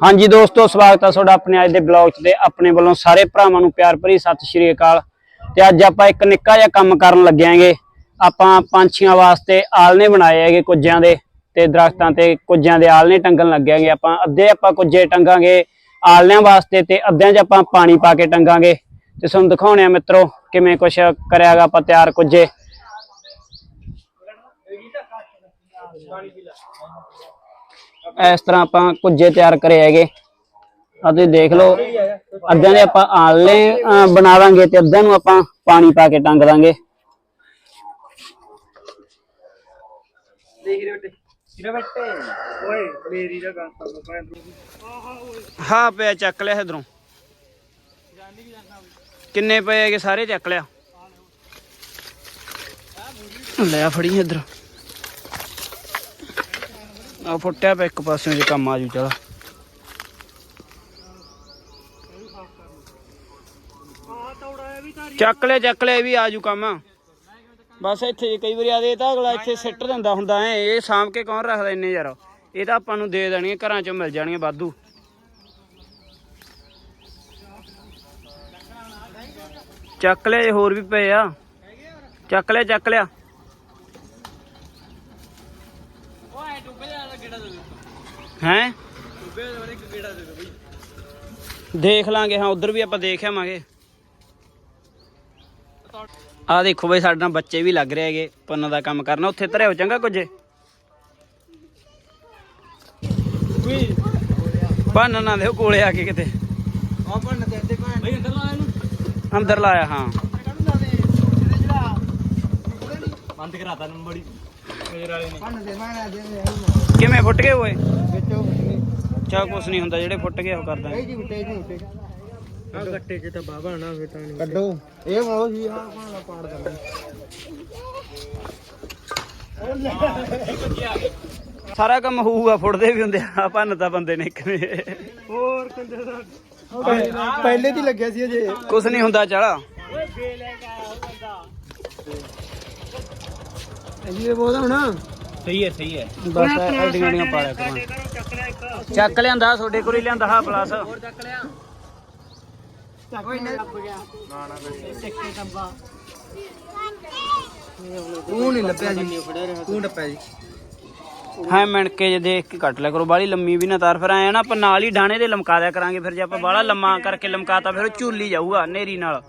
ਹਾਂਜੀ ਦੋਸਤੋ, ਸਵਾਗਤ ਹੈ ਤੁਹਾਡਾ ਆਪਣੇ ਅੱਜ ਦੇ ਬਲੌਗ 'ਚ ਤੇ ਆਪਣੇ ਵੱਲੋਂ ਸਾਰੇ ਭਰਾਵਾਂ ਨੂੰ ਪਿਆਰ ਭਰੀ ਸਤਿ ਸ਼੍ਰੀ ਅਕਾਲ। ਤੇ ਅੱਜ ਆਪਾਂ ਇੱਕ ਨਿੱਕਾ ਜਿਹਾ ਕੰਮ ਕਰਨ ਲੱਗਿਆਂਗੇ ਆਪਾਂ ਪੰਛੀਆਂ ਵਾਸਤੇ ਆਲਣੇ ਬਣਾਏ ਹੈਗੇ ਕੁੱਜਿਆਂ ਦੇ ਤੇ ਦਰਖਤਾਂ ਤੇ ਕੁੱਜਿਆਂ ਦੇ ਆਲਣੇ ਟੰਗਣ ਲੱਗਿਆਂਗੇ ਆਪਾਂ ਅੱਧੇ ਆਪਾਂ ਕੁੱਜੇ ਟੰਗਾਂਗੇ ਆਲਣਿਆਂ ਵਾਸਤੇ ਤੇ ਅੱਧਿਆਂ 'ਚ ਆਪਾਂ ਪਾਣੀ ਪਾ ਕੇ ਟੰਗਾਂਗੇ। ਤੇ ਤੁਹਾਨੂੰ ਦਿਖਾਉਣੇ ਆ ਮਿੱਤਰੋ ਕਿਵੇਂ ਕੁਛ ਕਰਿਆਗਾ ਆਪਾਂ ਤਿਆਰ ਕੁੱਜੇ। ਇਸ ਤਰ੍ਹਾਂ ਆਪਾਂ ਕੁੱਜੇ ਤਿਆਰ ਕਰੇ ਹੈਗੇ। ਆ ਤੁਸੀਂ ਦੇਖ ਲਓ ਅੱਧਿਆਂ ਦੇ ਆਪਾਂ ਅਹ, ਬਣਾ ਦਾਂਗੇ ਤੇ ਅੱਧਿਆਂ ਨੂੰ ਆਪਾਂ ਪਾਣੀ ਪਾ ਕੇ ਟੰਗ ਦਾਂਗੇ। ਦੇਖ ਰਹੇ ਬੇਟੇ? ਕਿਰੇ ਬੇਟੇ? ਓਏ ਮੇਰੀ ਦਾ ਗੱਲ ਤਾਂ ਮੈਂ ਹਾਂ ਪਿਆ ਚੱਕ ਲਿਆ ਇਧਰੋਂ। ਕਿੰਨੇ ਪਏ ਹੈਗੇ? ਸਾਰੇ ਚੱਕ ਲਿਆ। ਲੈ ਆ ਫੜੀ ਇਧਰ। ਆ ਫੁੱਟਿਆ ਪਿਆ ਇੱਕ ਪਾਸਿਓਂ ਜੇ ਕੰਮ ਆ ਜੂ ਚਲ। ਚੱਕ ਲਿਆ ਚੱਕ ਲਿਆ ਵੀ ਆ ਜੂ ਕੰਮ। ਬਸ ਇੱਥੇ ਕਈ ਵਾਰੀ ਆਦੇ ਤਾਂ ਅਗਲਾ ਇੱਥੇ ਸਿੱਟ ਦਿੰਦਾ ਹੁੰਦਾ ਐ, ਇਹ ਸਾਂਭ ਕੇ ਕੌਣ ਰੱਖਦਾ ਇੰਨੇ ਯਾਰ? ਇਹ ਤਾਂ ਆਪਾਂ ਨੂੰ ਦੇ ਦੇਣਗੇ ਘਰਾਂ ਚੋਂ ਮਿਲ ਜਾਣਗੇ ਵਾਧੂ। ਚੱਕ ਲਿਆ ਹੋਰ ਵੀ ਪਏ ਆ। ਚੱਕ ਲਿਆ ਚੱਕ ਲਿਆ। ਹੈ? ਦੇਖ ਲਾਂਗੇ ਹਾਂ ਉਧਰ ਵੀ ਆਪਾਂ ਦੇਖ ਆਵਾਂਗੇ। ਆ ਦੇਖੋ ਬਈ ਸਾਡੇ ਨਾਲ ਬੱਚੇ ਵੀ ਲੱਗ ਰਹੇ ਹੈਗੇ ਪੰਨ ਦਾ ਕੰਮ ਕਰਨਾ। ਉੱਥੇ ਧਰਿਓ ਚੰਗਾ ਕੁਝ? ਪੰਨ ਨਾ। ਦਿਓ ਕੋਲੇ ਆ ਕੇ ਕਿਤੇ। ਆ ਬਈ ਅੰਦਰ ਲਾ ਇਹਨੂੰ। ਅੰਦਰ ਲਾਇਆ ਹਾਂ। ਬੰਦ ਕਰਾਤਾ ਨੂੰ ਬੜੀ ਕਿਵੇਂ ਫੁੱਟ ਗਏ ਓਏ? ਚਾ ਕੁਛ ਨਹੀਂ। ਹੁੰਦਾ ਜਿਹੜੇ ਫੁੱਟ ਗਏ ਉਹ ਕਰ ਦਾਂਗੇ। ਜੀ ਉੱਤੇ ਜੀ ਉੱਤੇ ਆ ਗੱਟੇ ਚ ਤਾਂ ਬਾਬਾ ਨਾ ਫੇ ਤਾਂ ਨਹੀਂ। ਕੱਢੋ। ਇਹ ਮੋ ਜੀ ਆ ਭਾਣਾ ਪਾੜ ਦਿੰਦਾ ਸਾਰਾ ਕੰਮ ਹੋਊਗਾ ਫੁੱਟਦੇ ਵੀ ਹੁੰਦੇ ਆ ਭੰਨ ਤਾਂ ਬੰਦੇ ਨੇ ਕਿਵੇਂ ਹੋਰ ਕੰਦੇ ਦਾ ਪਹਿਲੇ ਦੀ ਲੱਗਿਆ ਸੀ ਅਜੇ। ਕੁਛ ਨਹੀਂ ਹੁੰਦਾ ਚਲ। ਬੋਦਾ। ਹੁਣ। ਸਹੀ ਹੈ ਸਹੀ ਹੈ। ਬਸ ਐਡੀਆਂ ਐਡੀਆਂ ਪਾ ਲਿਆ ਕਰੋ। ਚੱਕ ਲਿਆਂਦਾ ਤੁਹਾਡੇ ਕੋਲ ਹੀ ਲਿਆਂਦਾ ਹਾਂ ਪਲੱਸ ਚੱਕ ਲਿਆ। ਕੋਈ ਨਾ। ਲੱਭ ਗਿਆ। ਨਾ ਨਾ ਟਿੱਕੇ ਕੰਬਾ ਤੂੰ ਨਹੀਂ ਲੱਭਿਆ ਜੀ। ਤੂੰ ਡੱਪਿਆ ਜੀ। ਹਾਂ ਮਿਣਕੇ ਜੇ ਦੇਖ ਕੇ ਕੱਟ ਲਿਆ ਕਰੋ ਬਾਲੀ ਲੰਮੀ ਵੀ ਨਾ ਤਾਰ। ਫਿਰ ਆਇਆ ਨਾ ਆਪਾਂ ਨਾਲ ਹੀ ਡਾਣੇ ਦੇ ਲਮਕਾ ਦਿਆ ਕਰਾਂਗੇ ਫਿਰ ਜੇ ਆਪਾਂ ਬਾਲਾ ਲੰਮਾ ਕਰਕੇ ਲਮਕਾਤਾ ਫਿਰ ਝੂਲੀ ਜਾਊਗਾ ਨੇਰੀ ਨਾਲ।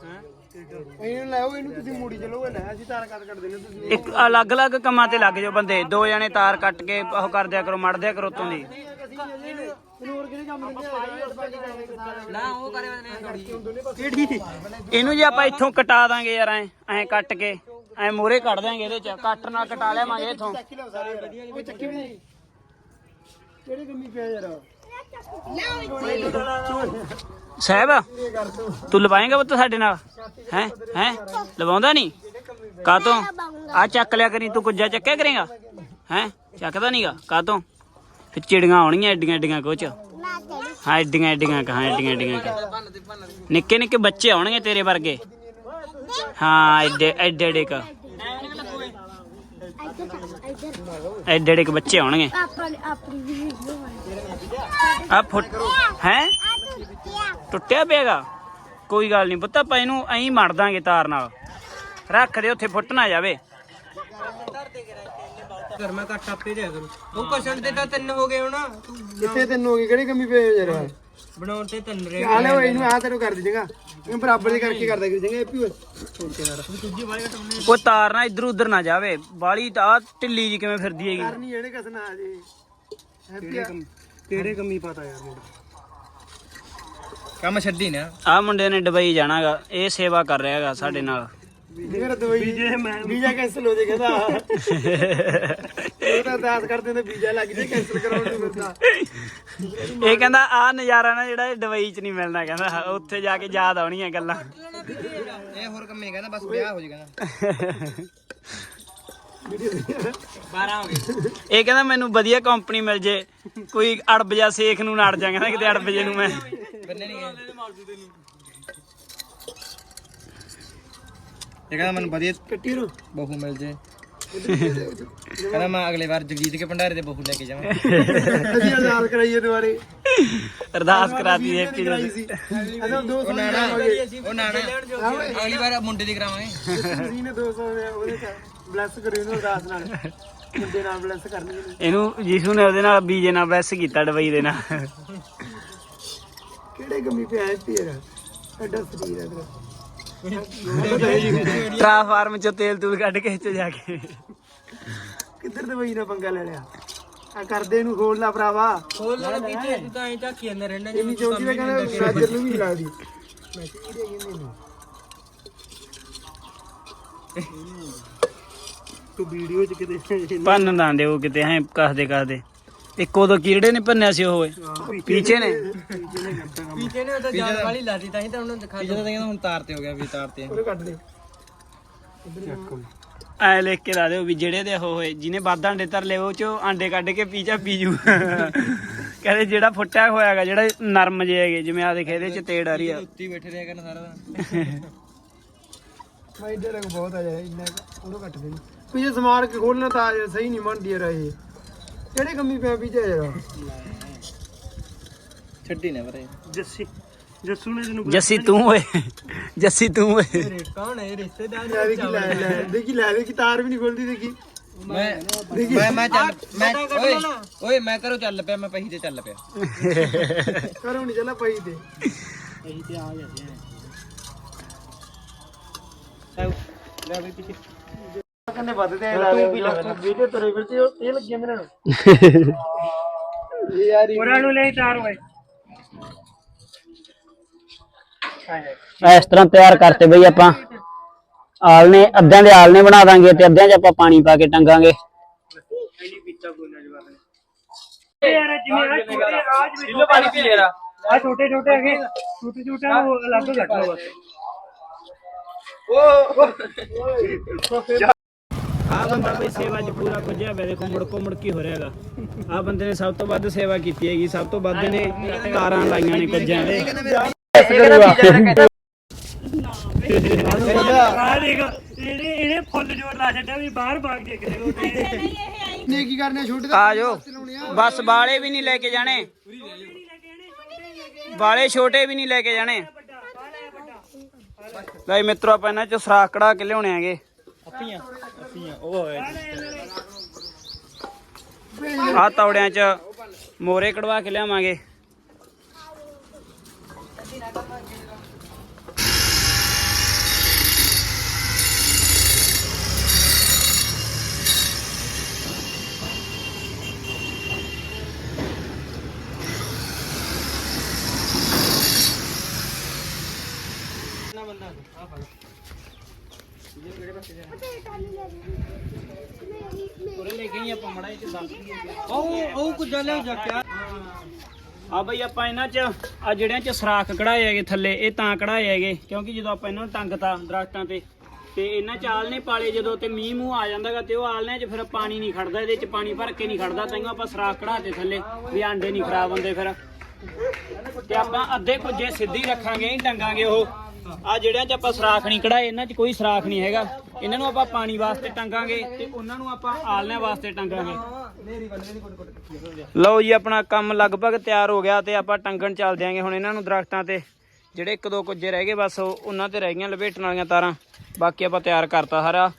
ਇਹਨੂੰ ਲਾਓ ਇਹਨੂੰ ਤੁਸੀਂ ਮੂੜੀ ਚਲੋਗੇ ਲੈ ਅਸੀਂ ਤਾਰ ਕੱਟ ਕੱਟ ਦੇਣੇ ਤੁਸੀਂ ਇੱਕ ਅਲੱਗ-ਅਲੱਗ ਕੰਮਾਂ ਤੇ ਲੱਗ ਜਾਓ ਬੰਦੇ ਦੋ ਜਣੇ ਤਾਰ ਕੱਟ ਕੇ ਉਹ ਕਰ ਦਿਆ ਕਰੋ ਮੜ ਦਿਆ ਕਰੋ ਉਤੋਂ ਦੀ। ਇਹਨੂੰ ਹੋਰ ਕਿਹਦੇ ਕੰਮ ਦਿੰਦੇ ਨਾ ਉਹ ਕਰੇ ਬੰਦੇ ਕਿਹੜੀ ਇਹਨੂੰ ਜੇ ਆਪਾਂ ਇੱਥੋਂ ਕਟਾ ਦਾਂਗੇ ਯਾਰ ਐ ਐ ਕੱਟ ਕੇ ਐ ਮੋਰੇ ਕੱਢ ਦਾਂਗੇ ਇਹਦੇ ਚ ਕੱਟ ਨਾਲ ਕਟਾ ਲਿਆਵਾਂਗੇ ਇੱਥੋਂ। ਉਹ ਚੱਕੀ ਵੀ ਨਹੀਂ। ਕਿਹੜੇ ਕੰਮੀ ਪਿਆ ਯਾਰ? ਸਾਹਿਬ ਤੂੰ ਲਵਾਏਂਗਾ ਪੁੱਤ ਸਾਡੇ ਨਾਲ? ਹੈ? ਹੈ? ਲਵਾਉਂਦਾ ਨਹੀਂ? ਕਾਤੋਂ ਆ ਚੱਕ ਲਿਆ ਕਰੀ ਤੂੰ ਕੁੱਜਾ ਚੱਕਿਆ ਕਰੇਗਾ? ਹੈ? ਚੱਕਦਾ ਨਹੀਂਗਾ? ਕਾਤੋਂ ਫਿਰ ਚਿੜੀਆਂ ਆਉਣੀਆਂ ਐਡੀਆਂ ਐਡੀਆਂ ਕੁਛ। ਹਾਂ ਐਡੀਆਂ ਐਡੀਆਂ ਕਹਾਂ ਐਡੀਆਂ ਐਡੀਆਂ। ਨਿੱਕੇ ਨਿੱਕੇ ਬੱਚੇ ਆਉਣਗੇ ਤੇਰੇ ਵਰਗੇ। ਹਾਂ ਐਡੇ ਐਡੇ ਐਡੇ ਕ। ਐਡੇ ਐਡੇ ਕ ਬੱਚੇ ਆਉਣਗੇ। ਆ ਫੁੱਟ ਹੈ? ਟੁੱਟਿਆ ਪਿਆਗਾ। ਕੋਈ ਗੱਲ ਨਹੀਂ ਪੁੱਤ ਆਪਾਂ ਇਹਨੂੰ ਐਂ ਮੜ ਦਾਂਗੇ ਤਾਰ ਨਾਲ। ਰੱਖ ਦੇ ਉੱਥੇ ਫੁੱਟ ਨਾ ਜਾਵੇ। ਘਰ ਮੈਂ ਕੱਟ ਆਪੇ ਦੇ ਕਰੂੰ। ਉਹ ਕੁਸ਼ਨ ਤੇ ਤਾਂ ਤਿੰਨ ਹੋ ਗਏ ਹੁਣ। ਕਿੱਥੇ ਤਿੰਨ ਹੋ ਗਏ ਕਿਹੜੇ ਕੰਮੀ ਪਏ ਯਾਰ? ਬਣਾਉਣ ਤੇ ਤਿੰਨ ਰਹੇ ਆ ਲੈ ਇਹਨੂੰ ਆ ਤੈਨੂੰ ਕਰ ਦੇਗਾ ਇਹ ਬਰਾਬਰ ਦੇ ਕਰਕੇ ਕਰਦਾ ਕਿ ਜੰਗਾ ਵਾਲੀ ਘਟਾਉਣੇ ਕੋਈ ਤਾਰ ਨਾ ਇੱਧਰ ਉੱਧਰ ਨਾ ਜਾਵੇ। ਬਾਲੀ ਤਾਂ ਆਹ ਢਿੱਲੀ ਜੀ ਕਿਵੇਂ ਫਿਰਦੀ ਹੈਗੀ। ਕਰਨੀ ਇਹਨੇ ਕਸਨਾ ਆ ਜੇ ਕਿਹੜੇ ਕੰਮ ਕਿਹੜੇ ਕੰਮੀ ਪਤਾ ਯਾਰ ਮੁੰਡਾ। ਕੰਮ ਛੱਡੀ ਨਾ। ਆਹ ਮੁੰਡੇ ਨੇ ਦੁਬਈ ਜਾਣਾਗਾ ਇਹ ਸੇਵਾ ਕਰ ਰਿਹਾਗਾ ਸਾਡੇ ਨਾਲ। ਮੇਰਾ ਦਵਾਈ ਵੀਜ਼ਾ ਵੀਜ਼ਾ ਕੈਨਸਲ ਹੋ ਜੇ ਕਹਿੰਦਾ। ਉਹ ਤਾਂ ਅਰਦਾਸ ਕਰਦੇ ਨੇ ਵੀਜ਼ਾ ਲੱਗ ਜੇ ਕੈਨਸਲ ਕਰਾਉਣ ਨੂੰ ਮਿਲਦਾ ਇਹ ਕਹਿੰਦਾ ਆਹ ਨਜ਼ਾਰਾ ਨਾ ਜਿਹੜਾ ਇਹ ਦੁਬਈ 'ਚ ਨਹੀਂ ਮਿਲਣਾ ਕਹਿੰਦਾ ਉੱਥੇ ਜਾ ਕੇ ਯਾਦ ਆਉਣੀਆਂ ਗੱਲਾਂ। ਇਹ ਹੋਰ ਕੰਮ ਕਹਿੰਦਾ ਬਸ ਵਿਆਹ ਹੋ ਜੇ ਕਹਿੰਦਾ। 12 ਹੋ ਗਏ। ਇਹ ਕਹਿੰਦਾ ਮੈਨੂੰ ਵਧੀਆ ਕੰਪਨੀ ਮਿਲ ਜੇ। ਕੋਈ ਅੜਬ ਜਾ ਸੇਖ ਨੂੰ ਨੜ ਜਾ ਕਹਿੰਦਾ ਕਿਤੇ ਅੜਬ ਜੇ ਨੂੰ ਮੈਂ। ਇਹ ਕਹਿੰਦਾ ਮੈਨੂੰ ਵਧੀਆ ਕੱਟੀ ਰੂ। ਬਹੂ ਮਿਲ ਜੇ। ਕਹਿੰਦਾ ਮੈਂ ਅਗਲੇ ਵਾਰ ਜਗਜੀਤ ਕੇ ਭੰਡਾਰੇ ਦੇ ਬਹੂ ਲੈ ਕੇ ਜਾਵਾਂ। ਅਸੀਂ ਆਜ਼ਾਦ ਕਰਾਈਏ ਦੁਬਾਰੇ। ਅਰਦਾਸ ਕਰਾਤੀ ਹੈਪੀ ਕਰਾਈ ਸੀ। ਅਸਾਂ 200 ਨਾਣਾ ਹੋ ਉਹ ਨਾ ਨਾ ਅਗਲੀ ਵਾਰ ਮੁੰਡੇ ਦੀ ਕਰਾਵਾਂਗੇ। ਜੀ ਨੇ 200 ਦੇ ਉਹਦੇ ਚ ਬਲੈਸ ਕਰਿਓ ਇਹਨੂੰ ਅਰਦਾਸ ਨਾਲ। ਮੁੰਡੇ ਨਾਲ ਬਲੈਸ ਕਰਨੀ ਇਹਨੂੰ ਇਹਨੂੰ ਜੀਸੂ ਨੇ ਉਹਦੇ ਨਾਲ ਬੀਜੇ ਨਾਲ ਬੈਸ ਕੀਤਾ ਡਬਈ ਦੇ ਨਾਲ। ਕਿਹੜੇ ਗੰਮੀ ਪਿਆ ਹੈ ਪੀਰ ਐਡਾ ਸਰੀਰ ਹੈ ਤੇਰਾ। ਟਰਾਫਾਰਮ ਚ ਤੇਲ ਤੂਲ ਕੱਢ ਕੇ ਚ ਜਾ ਕੇ। ਕਿੱਧਰ ਤੇ ਬਈ ਨਾ ਪੰਗਾ ਲੈ ਲਿਆ? ਆ ਕਰਦੇ ਇਹਨੂੰ ਖੋਲ ਲਾ ਭਰਾਵਾ। ਖੋਲ ਲੈ ਪੀਤੇ ਤੂੰ ਤਾਂ ਐਂ ਝਾਕੀ ਅੰਦਰ ਰਹਿਣਾ ਇੰਨੀ ਚੌਂਕੀ ਦਾ ਕਹਿੰਦਾ ਰਾਜਰ ਨੂੰ ਵੀ ਨੀ ਲੱਗਦੀ ਮੈਂ ਕਿਹੜੇ ਕਹਿੰਦੇ ਨੇ ਤੂੰ ਵੀਡੀਓ ਚ ਕਿਤੇ ਭੰਨ ਨਾ ਦਿਓ ਕਿਤੇ ਹੈ ਕੱਸਦੇ ਕੱਸਦੇ। ਇੱਕ ਉਦੋਂ ਕੀੜੇ ਨੇ ਭੰਨਿਆ ਸੀ ਉਹ। ਪੀਛੇ ਨੇ। ਪੀਤੇ ਨੇ ਉਹ ਤਾਂ ਜਾਨ ਵਾਲੀ ਲਾਦੀ ਤਾਂ ਹੀ ਤਾਂ ਉਹਨੂੰ ਦਿਖਾ ਦਿੱਤਾ ਕਹਿੰਦਾ ਹੁਣ ਤਾਰ ਤੇ ਹੋ ਗਿਆ ਵੀ ਤਾਰ ਤੇ। ਉਹਨੂੰ ਕੱਢ ਦੇ। ਐ ਲਿਖ ਕੇ ਲਾ ਦਿਓ ਵੀ ਜਿਹੜੇ ਦੇ ਉਹ ਹੋਏ ਜਿਹਨੇ ਵੱਧ ਆਂਡੇ ਧਰ ਲਏ ਉਹ ਚੋਂ ਆਂਡੇ ਕੱਢ ਕੇ ਪੀਜਾ ਪੀਜੂ। ਕਹਿੰਦੇ ਜਿਹੜਾ ਫੁੱਟਿਆ ਹੋਇਆਗਾ ਜਿਹੜਾ ਨਰਮ ਜਿਹੇ ਹੈਗੇ ਜਿਵੇਂ ਆ ਦੇਖੇ ਇਹਦੇ ਚ ਤੇੜ ਆ ਰਹੀ ਆ। ਉੱਤੀ ਬੈਠੇ ਰਿਹਾ ਕਰਨ ਸਾਰਾ ਦਿਨ। ਮੈਂ ਇੱਧਰ ਬਹੁਤ ਆ ਜਾਏ ਇੰਨਾ ਉਹਨੂੰ ਕੱਟ ਦੇ। ਪਿੱਛੇ ਸਮਾਰ ਕੇ ਖੋਲਣਾ ਤਾਂ ਸਹੀ ਨਹੀਂ ਮੰਨਦੀ ਯਾਰ ਇਹ। ਕਿਹੜੇ ਕੰਮੀ ਪਿਆ ਪਿੱਛੇ ਯਾਰ? ਛੱਡੀ ਨੇ ਪਰੇ ਜੱਸੀ ਜੱਸੂ ਨੇ ਤੈਨੂੰ ਜੱਸੀ ਤੂੰ ਓਏ ਜੱਸੀ ਤੂੰ ਓਏ। ਕੌਣ ਹੈ ਰਿਸ਼ਤੇਦਾਰ ਲੈ ਦੇਖੀ ਲੈ ਲੈ ਦੇਖੀ ਲੈ ਦੇਖੀ ਤਾਰ ਵੀ ਨਹੀਂ ਖੁੱਲਦੀ ਦੇਖੀ। ਮੈਂ ਮੈਂ ਮੈਂ ਚੱਲ ਮੈਂ ਓਏ ਓਏ ਮੈਂ ਕਰੋ ਚੱਲ ਪਿਆ ਮੈਂ ਪਹੀ ਤੇ ਚੱਲ ਪਿਆ। ਕਰੋ ਨਹੀਂ ਚੱਲਾ ਪਈ ਤੇ। ਕਹਿੰਦੇ ਵੱਧਦੇ ਆ ਲਾ ਵੀਡੀਓ ਤੇਰੇ ਵਿੱਚ ਇਹ ਲੱਗੀ ਨੇ ਇਹ ਯਾਰ ਉਹਨਾਂ ਨੂੰ ਲੈ ਤਾਰ ਹੋਏ ਇਸ ਤਰ੍ਹਾਂ ਤਿਆਰ ਕਰਤੇ ਬਈ ਆਪਾਂ। ਆਲਨੇ ਅੱਧਿਆਂ ਦੇ ਆਲਨੇ ਬਣਾ ਦਾਂਗੇ ਤੇ ਅੱਧਿਆਂ 'ਚ ਆਪਾਂ ਪਾਣੀ ਪਾ ਕੇ ਟੰਗਾਂਗੇ। ਯਾਰ ਜਿਵੇਂ ਆ ਛੋਟੇ ਆਜ ਵੀ ਪਾਣੀ ਪੀ ਲੈਰਾ ਆ ਛੋਟੇ ਛੋਟੇ ਹੈਗੇ ਛੋਟੇ ਛੋਟੇ ਉਹ ਅਲੱਗ ਕੱਟ ਲਓ ਬਸ ਆ ਬੰਦਾ ਬਈ ਸੇਵਾ 'ਚ ਪੂਰਾ ਪੁੱਜਿਆ ਹੋਇਆ ਦੇਖੋ ਮੁੜ ਕੋ ਮੁੜ ਕੀ ਹੋ ਰਿਹਾਗਾ। ਆ ਬੰਦੇ ਨੇ ਸਭ ਤੋਂ ਵੱਧ ਸੇਵਾ ਕੀਤੀ ਹੈਗੀ ਸਭ ਤੋਂ ਵੱਧ ਨੇ ਤਾਰਾਂ ਲਾਈਆਂ ਨੇ ਕੁੱਜਿਆਂ ਦੇ। ਨੇ ਕੀ ਕਰਨੇ ਛੋਟੇ ਆ ਜਾਓ। ਬਸ ਬਾਲੇ ਵੀ ਨਹੀਂ ਲੈ ਕੇ ਜਾਣੇ। ਬਾਲੇ ਛੋਟੇ ਵੀ ਨਹੀਂ ਲੈ ਕੇ ਜਾਣੇ। ਲੈ ਮਿੱਤਰੋ ਆਪਾਂ ਇਹਨਾਂ ਚ ਸਰਾਖ ਕਢਾ ਕੇ ਲਿਆਉਣੇ ਆਗੇ ਆ ਤੌੜਿਆਂ ਚ ਮੋਰੇ ਕਢਵਾ ਕੇ ਲਿਆਵਾਂਗੇ। ਉਹ ਉਹ ਕੁਝ ਲੈ ਜਾ ਕੇ ਆ ਬਈ ਆਪਾਂ ਇਹਨਾਂ ਚ ਆ ਜਿਹੜਿਆਂ ਚ ਸਰਾਖ ਕਢਾਏ ਹੈਗੇ ਥੱਲੇ ਇਹ ਤਾਂ ਕਢਾਏ ਹੈਗੇ। ਕਿਉਂਕਿ ਜਦੋਂ ਆਪਾਂ ਇਹਨਾਂ ਨੂੰ ਟੰਗਤਾ ਦਰਖਤਾਂ ਤੇ ਤੇ ਇਹਨਾਂ ਚ ਆਲਣੇ ਪਾਲੇ ਜਦੋਂ ਤੇ ਮੀਂਹ ਮੂੰਹ ਆ ਜਾਂਦਾਗਾ ਤੇ ਉਹ ਆਲਣਿਆਂ ਚ ਫਿਰ ਪਾਣੀ ਨਹੀਂ ਖੜਦਾ ਇਹਦੇ ਚ ਪਾਣੀ ਭਰ ਕੇ ਨਹੀਂ ਖੜਦਾ। ਤਾਂ ਆਪਾਂ ਸਰਾਖ ਕਢਾਤੇ ਥੱਲੇ ਵੀ ਆਂਡੇ ਨਹੀਂ ਖਰਾਬ ਹੁੰਦੇ ਫਿਰ। ਤੇ ਆਪਾਂ ਅੱਧੇ ਕੁਝੇ ਸਿੱਧੀ ਰੱਖਾਂਗੇ ਨਹੀਂ ਟੰਗਾਂਗੇ ਉਹ। ਆ ਜਿਹੜਿਆਂ ਚ ਆਪਾਂ ਸਰਾਖ ਨਹੀਂ ਕਢਾਏ, ਇਹਨਾਂ ਚ ਕੋਈ ਸਰਾਖ ਨਹੀਂ ਹੈਗਾ। ਇਹਨਾਂ ਨੂੰ ਆਪਾਂ ਪਾਣੀ ਵਾਸਤੇ ਟੰਗਾਂਗੇ ਤੇ ਉਹਨਾਂ ਨੂੰ ਆਪਾਂ ਆਲਣਿਆਂ ਵਾਸਤੇ ਟੰਗਾਂਗੇ। ਲਓ ਜੀ, ਆਪਣਾ ਕੰਮ ਲਗਭਗ ਤਿਆਰ ਹੋ ਗਿਆ ਤੇ ਆਪਾਂ ਟੰਗਣ ਚੱਲ ਦਿਆਂਗੇ ਹੁਣ ਇਹਨਾਂ ਨੂੰ ਦਰਖਤਾਂ ਤੇ। ਜਿਹੜੇ ਇੱਕ ਦੋ ਕੁੱਜੇ ਰਹਿ ਗਏ ਬਸ ਉਹਨਾਂ ਤੇ ਰਹਿ ਗਈਆਂ ਲਪੇਟਣ ਵਾਲੀਆਂ ਤਾਰਾਂ। ਬਾਕੀ ਆਪਾਂ ਤਿਆਰ ਕਰਤਾ ਸਾਰਾ।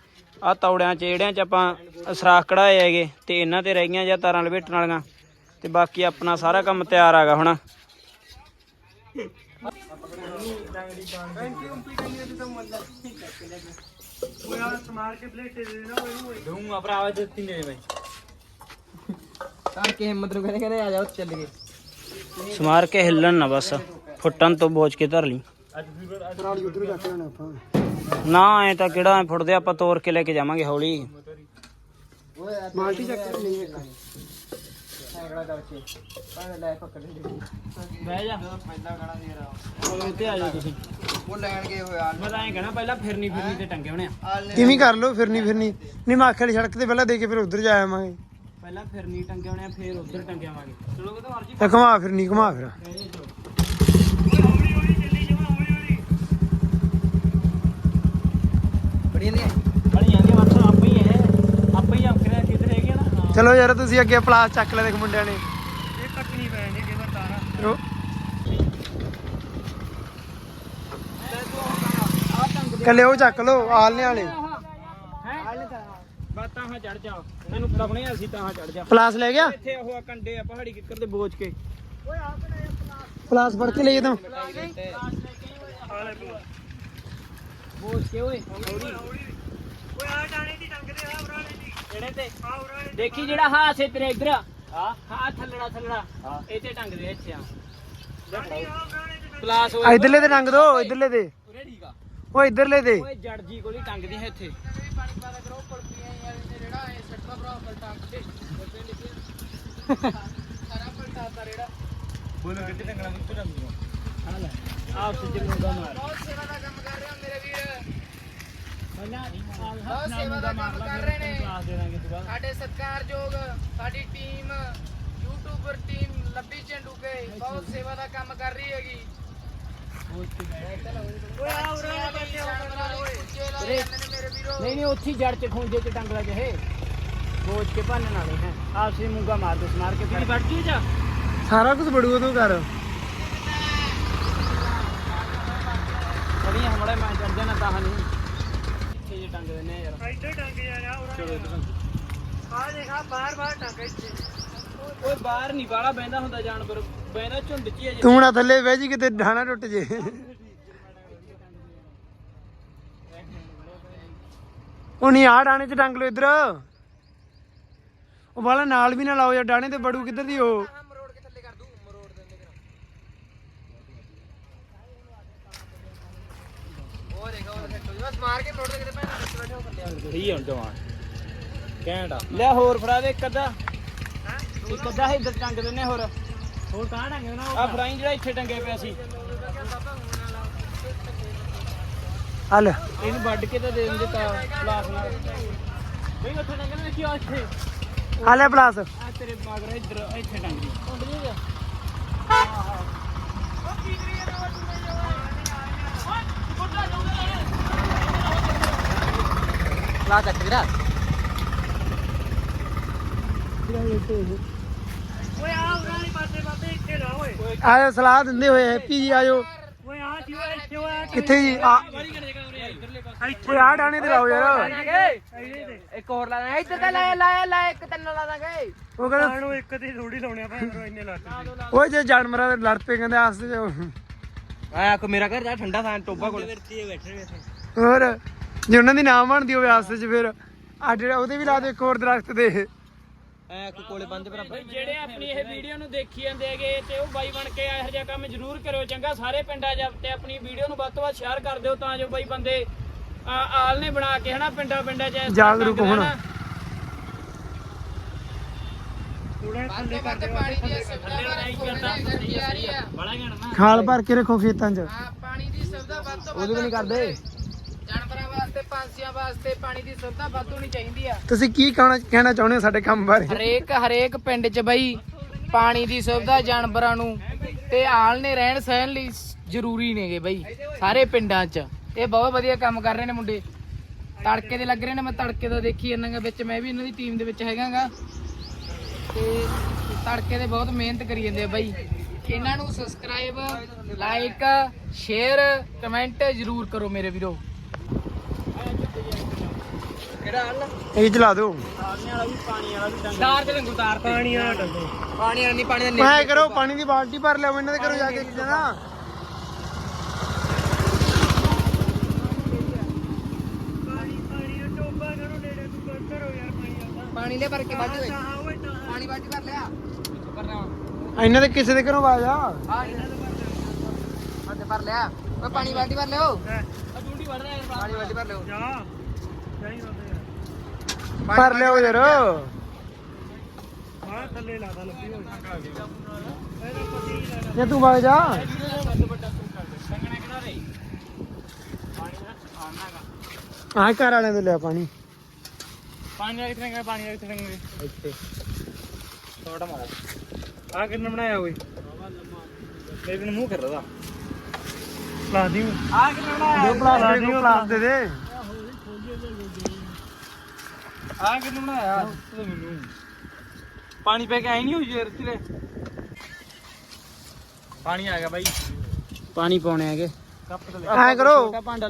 ਆ ਤੌੜਿਆਂ 'ਚ, ਜਿਹੜਿਆਂ 'ਚ ਆਪਾਂ ਸਰਾਖ ਕਢਾਏ ਹੈਗੇ, ਤੇ ਇਹਨਾਂ ਤੇ ਰਹਿ ਗਈਆਂ ਜਾਂ ਤਾਰਾਂ ਲਪੇਟਣ ਵਾਲੀਆਂ। ਤੇ ਬਾਕੀ ਆਪਣਾ ਸਾਰਾ ਕੰਮ ਤਿਆਰ ਆਗਾ ਹੁਣ। ਦੂੰਗਾ ਭਰਾਵਾ ਦਿੱਤੀ ਨੇ ਬਾਈ ਤਾਂ ਕਿ ਹਿੰਮਤ ਨੂੰ ਕਹਿੰਦੇ ਕਹਿੰਦੇ ਆ ਜਾਓ ਚੱਲ ਗਏ ਸਮਾਰ ਕੇ ਹਿੱਲਣ ਨਾ ਬਸ, ਫੁੱਟਣ ਤੋਂ ਬੋਝ ਕੇ ਧਰ ਲਈ। ਨਾ, ਐ ਤਾਂ ਕਿਹੜਾ ਐ ਫੁੱਟਦੇ, ਆਪਾਂ ਤੋੜ ਕੇ ਲੈ ਕੇ ਜਾਵਾਂਗੇ ਹੌਲੀ। ਮਾਲਟੀ ਚੱਕ ਨਹੀਂ ਇੱਕ ਬਹਿ ਜਾ। ਇੱਥੇ ਆ ਜਾਓ ਤੁਸੀਂ। ਉਹ ਲੈਣ ਗਏ ਹੋਇਆ ਮੈਂ ਤਾਂ ਐਂ ਕਹਿਣਾ ਪਹਿਲਾਂ ਫਿਰਨੀ ਫਿਰਨੀ ਤੇ ਟੰਗੇ ਹੋਣੇ ਆ। ਕਿਵੇਂ ਕਰ ਲੋ ਫਿਰਨੀ ਫਿਰਨੀ। ਨਹੀਂ ਮੈਂ ਆਖੇ ਵਾਲੀ ਸੜਕ ਤੇ ਪਹਿਲਾਂ ਦੇ ਕੇ ਫਿਰ ਉਧਰ ਜਾ ਆਵਾਂਗੇ। ਪਹਿਲਾਂ ਫਿਰਨੀ ਟੰਗੇ ਹੋਣੇ ਆ ਫੇਰ ਉੱਧਰ ਟੰਗੇ ਆਵਾਂਗੇ। ਚਲੋ ਕਿਤੇ ਮਰਜ਼ੀ ਤੇ ਘੁਮਾ ਫਿਰਨੀ ਘੁਮਾ ਫਿਰ। ਬੜੀਆਂ ਨੇ ਬੜੀ ਜਾਂਦੀ ਬਸ ਆਪੇ ਹੀ ਇਹ ਆਪੇ ਹੀ ਅੰਕਰਿਆ ਕਿਧਰ ਹੈਗੇ ਨਾ ਚਲੋ ਯਾਰ ਤੁਸੀਂ ਅੱਗੇ ਪਲਾਸ ਚੱਕ ਲੈ ਦੇਖ ਮੁੰਡਿਆਂ ਨੇ। ਨਹੀਂ ਪੈਂਦੇ ਕਿ ਤਾਰਾ ਕੱਲੇ ਉਹ। ਚੱਕ ਲੋ ਆਲਨੇ ਵਾਲੇ ਬਾਤਾਂ ਹਾਂ? ਚੜ ਜਾ। ਮੈਨੂੰ ਪਕਣੇ ਅਸੀਂ ਤਾਂ ਹਾਂ ਚੜ ਜਾ। ਪਲਾਸ ਲੈ ਗਿਆ? ਇੱਥੇ ਉਹ ਆ ਕੰਡੇ ਆ ਪਹਾੜੀ ਕਿੱਕਰ ਦੇ ਬੋਝ ਕੇ। ਪਲਾਸ ਫੜ ਕੇ ਲਈ ਤਾਂ। ਬੋਝ। ਕੇ ਓਏ ਓਏ ਆ ਜਾਣੇ ਦੀ ਟੰਗਦੇ ਆ ਦੀ ਕਿਹੜੇ ਤੇ ਦੇਖੀ ਜਿਹੜਾ ਹਾਸੇ ਤੇਰੇ ਇਧਰ ਹਾਂ। ਹਾਂ ਥੱਲੜਾ ਥੱਲੜਾ। ਇਹ ਤੇ ਟੰਗਦੇ ਆ ਇੱਥੇ ਆ। ਪਲਾਸ ਓਏ ਇਧਰਲੇ ਦੇ ਰੰਗ ਦੋ ਇਧਰਲੇ ਦੇ ਉਰੇ ਠੀਕ ਆ। ਉਹ ਇਧਰਲੇ ਦੇ ਓਏ ਜੜ ਜੀ ਕੋਲ ਹੀ ਟੰਗਦੇ ਆ ਇੱਥੇ। ਬੋਲੋ ਕਿੱਥੇ ਟੰਗਣਾ? ਕਿੱਥੇ ਟੰਗਣਾ? ਆਪ ਸੱਜਣ ਨੂੰ ਦਾ ਮਾਰ। ਬਹੁਤ ਸੇਵਾ ਦਾ ਕੰਮ ਕਰ ਰਹੇ ਹੋ ਮੇਰੇ ਵੀਰ। ਬਹੁਤ ਸੇਵਾ ਦਾ ਕੰਮ ਕਰ ਰਹੇ ਨੇ। ਸਾਡੇ ਸਤਿਕਾਰਯੋਗ ਸਾਡੀ ਟੀਮ ਯੂਟਿਊਬਰ ਟੀਮ ਲੱਭੀ ਝੰਡੂ ਕੇ ਬਹੁਤ ਸੇਵਾ ਦਾ ਕੰਮ ਕਰ ਰਹੀ ਹੈਗੀ ਓਏ ਆ ਉਰਾ ਮੇਰੇ ਵੀਰੋ ਨਹੀਂ ਨਹੀਂ ਉੱਥੇ ਹੀ ਜੜ ਚ ਖੂੰਜੇ ਚ ਟੰਗ ਲਾ ਜਿਹੇ ਬੋਝ ਕੇ ਭੰਨਣ ਵਾਲੇ ਹੈ ਆਪਸੇ ਮੂੰਗਾ ਮਾਰ ਦੇ ਸਮਾਰ ਕੇ ਫਿਰ ਵੱਢ ਗਈ ਜਾ ਸਾਰਾ ਕੁਝ ਬੜੂਆ ਤੂੰ ਕਰ ਬੜੀ ਹਮੜੇ ਮੈਂ ਚੜ ਜਾਣਾ ਤਾਂ ਨਹੀਂ ਟੰਗ ਦਿੰਨੇ ਆ ਯਾਰ। ਇੱਥੇ ਟੰਗ ਜਾ ਚਲੋ ਆ। ਦੇਖਾ ਬਾਹਰ ਬਾਹਰ ਟੰਗ ਇੱਥੇ। ਓਏ ਬਾਹਰ ਨਹੀਂ ਬਾਲਾ ਬੈਂਦਾ ਹੁੰਦਾ ਜਾਨਵਰ ਬੈਂਦਾ ਝੁੰਡ ਚ ਹੀ ਹੈ ਤੂੰ ਨਾ ਥੱਲੇ ਬਹਿ ਜੀ ਕਿਤੇ ਢਾਣਾ ਟੁੱਟ ਜੇ। ਉਹ ਨਹੀਂ ਆ ਡਾਣੇ ਚ ਟੰਗ ਲੋ ਇਧਰ। ਉਹ ਵਾਲਾ ਨਾਲ ਵੀ ਨਾ ਲਾਓ ਯਾਰ ਡਾਣੇ ਤੇ ਬੜੂ ਕਿੱਧਰ ਦੀ ਉਹ। ਸਹੀ ਹੁਣ ਜਵਾਨ। ਕਹਿਣ ਲੈ ਹੋਰ ਫੜਾ ਦੇ ਇੱਕ ਅੱਧਾ। ਇੱਕ ਅੱਧਾ ਇੱਧਰ ਟੰਗ ਦਿੰਨੇ ਹੋਰ। ਹੋਰ ਕਾਹ ਟੰਗੇ ਨਾ ਆ ਫਰਾਈ ਜਿਹੜਾ ਇੱਥੇ ਟੰਗਿਆ ਪਿਆ ਸੀ। ਹਲ ਇਹਨੂੰ ਵੱਢ ਕੇ ਤਾਂ ਦੇ ਦਿੰਦੇ ਤਾਂ ਪਲਾਸ ਨਾਲ। ਬਈ ਉੱਥੇ ਟੰਗਣਾ ਦੇਖੀ ਆ ਇੱਥੇ? ਆ ਲੈ ਪਲਾਸ ਆ ਤੇਰੇ ਮਗਰ ਇੱਧਰ ਇੱਥੇ ਟੰਗ ਦੀ। ਲਾ ਚੱਕ ਵੀਰਾ ਆਇਓ ਸਲਾਹ ਦਿੰਦੇ ਹੋਏ ਹੈਪੀ ਜੀ ਆਇਓ। ਕਿੱਥੇ ਜੀ? ਆ ਓਏ ਆ ਡਾਣੇ ਤੇ ਲਾਓ ਯਾਰ। ਇੱਕ ਹੋਰ ਲਾ ਦਾਂਗੇ। ਇੱਧਰ ਤਾਂ ਲਾਇਆ ਲਾਇਆ ਲਾ ਇੱਕ ਤਿੰਨ ਲਾ ਦਾਂਗੇ। ਉਹ ਕਹਿੰਦਾ ਇੱਕ ਦੀ ਥੋੜੀ ਲਾਉਣੇ ਆਪਾਂ ਇੰਨੇ ਲੱਗ ਓਏ ਜੇ ਜਾਨਵਰਾਂ ਦੇ ਲੜ ਪਏ ਕਹਿੰਦੇ ਆਸਤੇ ਚ ਆਇਆ ਕੋ ਮੇਰਾ ਘਰ ਜਾ ਠੰਡਾ ਥਾਂ ਟੋਬਾ ਕੋਲ। ਹੋਰ? ਜੇ ਉਹਨਾਂ ਦੀ ਨਾਮ ਬਣਦੀ ਹੋਵੇ ਆਸਤੇ ਚ ਫਿਰ ਆ ਜਿਹੜਾ ਉਹਦੇ ਵੀ ਲਾ ਦੇ ਇੱਕ ਹੋਰ ਦਰਖਤ ਦੇ। ਆਇਆ ਕੋ ਕੋਲੇ ਬੰਦ ਬਰਾਬਰ ਜਿਹੜੇ ਆਪਣੀ ਇਹ ਵੀਡੀਓ ਨੂੰ ਦੇਖੀ ਜਾਂਦੇ ਹੈਗੇ ਤੇ ਉਹ ਬਾਈ ਬਣ ਕੇ ਇਹੋ ਜਿਹਾ ਕੰਮ ਜ਼ਰੂਰ ਕਰਿਓ ਚੰਗਾ ਸਾਰੇ ਪਿੰਡਾਂ 'ਚ ਤੇ ਆਪਣੀ ਵੀਡੀਓ ਨੂੰ ਵੱਧ ਤੋਂ ਵੱਧ ਸ਼ੇਅਰ ਕਰ ਦਿਓ ਤਾਂ ਜੋ ਬਾਈ ਬੰਦੇ ਆਲ ਨੇ ਬਣਾ ਕੇ ਹਨਾ ਪਿੰਡਾਂ ਪਿੰਡਾਂ 'ਚ ਇਸ ਤਰ੍ਹਾਂ ਜਾਗਰੂਕ ਹੋਣ। ਨਾ ਬੰਦ ਬੰਦ ਪਾਣੀ ਦੀ ਸੁਵਿਧਾ ਆ। ਬੜਾ ਗਣ ਨਾ ਖਾਲ ਭਰ ਕੇ ਰੱਖੋ ਖੇਤਾਂ 'ਚ। ਹਾਂ ਪਾਣੀ ਦੀ ਸੁਵਿਧਾ ਵੱਧ ਤੋਂ ਵੱਧ ਉਹਦੇ ਵੀ ਨਹੀਂ ਕਰਦੇ। ਜਾਨਵਰਾਂ ਵਾਸਤੇ ਪੰਛੀਆਂ ਵਾਸਤੇ ਪਾਣੀ ਦੀ ਸੁਵਿਧਾ ਵੱਧ ਹੋਣੀ ਚਾਹੀਦੀ ਆ। ਤੁਸੀਂ ਕੀ ਕਹਿਣਾ ਕਹਿਣਾ ਚਾਹੁੰਦੇ ਹੋ ਸਾਡੇ ਕੰਮ ਬਾਰੇ? ਹਰੇਕ ਹਰੇਕ ਪਿੰਡ 'ਚ ਬਈ ਪਾਣੀ ਦੀ ਸੁਵਿਧਾ ਜਾਨਵਰਾਂ ਨੂੰ ਤੇ ਆਲਣੇ ਰਹਿਣ ਸਹਿਣ ਲਈ ਜ਼ਰੂਰੀ ਨੇਗੇ ਬਈ ਸਾਰੇ ਪਿੰਡਾਂ 'ਚ। ਇਹ ਬਹੁਤ ਵਧੀਆ ਕੰਮ ਕਰ ਰਹੇ ਨੇ ਮੁੰਡੇ। ਤੜਕੇ ਦੇ ਲੱਗ ਰਹੇ ਨੇ ਮੈਂ ਤੜਕੇ ਦਾ ਦੇਖੀ ਜਾਂਦਾਗਾ ਵਿੱਚ ਮੈਂ ਵੀ ਇਹਨਾਂ ਦੀ ਟੀਮ ਦੇ ਵਿੱਚ ਹੈਗਾਗਾ। ਤੇ ਤੜਕੇ ਦੇ ਬਹੁਤ ਮਿਹਨਤ ਕਰੀ ਜਾਂਦੇ ਆ ਬਈ। ਇਹਨਾਂ ਨੂੰ ਸਬਸਕ੍ਰਾਈਬ ਲਾਈਕ ਸ਼ੇਅਰ ਕਮੈਂਟ ਜ਼ਰੂਰ ਕਰੋ ਮੇਰੇ ਵੀਰੋ। ਕਿਹੜਾ ਹਾਲ ਇਹ ਚਲਾ ਦਿਓ। ਸਾਹਮਣੇ ਵਾਲਾ ਵੀ ਪਾਣੀ ਵਾਲਾ ਵੀ ਡੰਗ। ਤਾਰ ਤੇ ਲੰਗੂ ਤਾਰ ਤੇ। ਪਾਣੀ ਵਾਲਾ ਡੰਗੋ। ਪਾਣੀ ਵਾਲਾ ਨਹੀਂ ਪਾਣੀ ਦਾ ਮੈਂ ਕਰੋ ਪਾਣੀ ਦੀ ਬਾਲਟੀ ਭਰ ਲਿਆਓ ਇਹਨਾਂ ਦੇ ਘਰੋਂ ਜਾ ਕੇ ਜਣਾ ਪਾਣੀ ਦੇ ਭਰ ਕੇ ਪਾਣੀ ਵੱਜ ਭਰ ਲਿਆ। ਇਹਨਾਂ ਦੇ ਕਿਸੇ ਦੇ ਘਰੋਂ ਆਵਾਜ਼ ਆ। ਆ ਇਹਨਾਂ ਦੇ ਭਰ ਲਿਆ। ਭਰ ਲਿਆ। ਓਏ ਪਾਣੀ ਵਾਟੀ ਭਰ ਲਿਓ। ਡੂੰਡੀ ਵੜ ਰਿਹਾ ਪਾਣੀ ਵਾਟੀ ਭਰ ਲਿਓ। ਭਰ ਲਿਆਓ ਯਾਰ। ਜੇ ਤੂੰ ਵਗ ਜਾ। ਦਾ ਆਹ ਘਰ ਵਾਲਿਆਂ ਤੋਂ ਲਿਆ ਪਾਣੀ। ਪਾਣੀ ਵਾਲੀ ਟੰਗੇ ਪਾਣੀ ਵਾਲੀ ਟੰਗੇ ਇੱਥੇ। ਥੋੜਾ ਮਾਰਾ। ਆ ਕਿੰਨਾ ਬਣਾਇਆ ਓਏ? ਮੇਰੇ ਨੂੰ ਮੂੰਹ ਕਰ ਰਹਾ ਲਾ ਦੀ ਆ ਕਿੰਨਾ ਬਣਾਇਆ ਦੋ ਦੇ ਦੋ ਦੇ ਦੇ। ਆ ਕਿੰਨਾ ਬਣਾਇਆ? ਤੂੰ ਮੈਨੂੰ ਪਾਣੀ ਪੈ ਕੇ ਆਈ ਨਹੀਂ ਹੋਈ ਯਾਰ ਤੇਰੇ ਪਾਣੀ ਆ ਗਿਆ ਬਾਈ। ਪਾਣੀ ਪਾਉਣੇ ਹੈਗੇ। ਐ ਕਰੋ।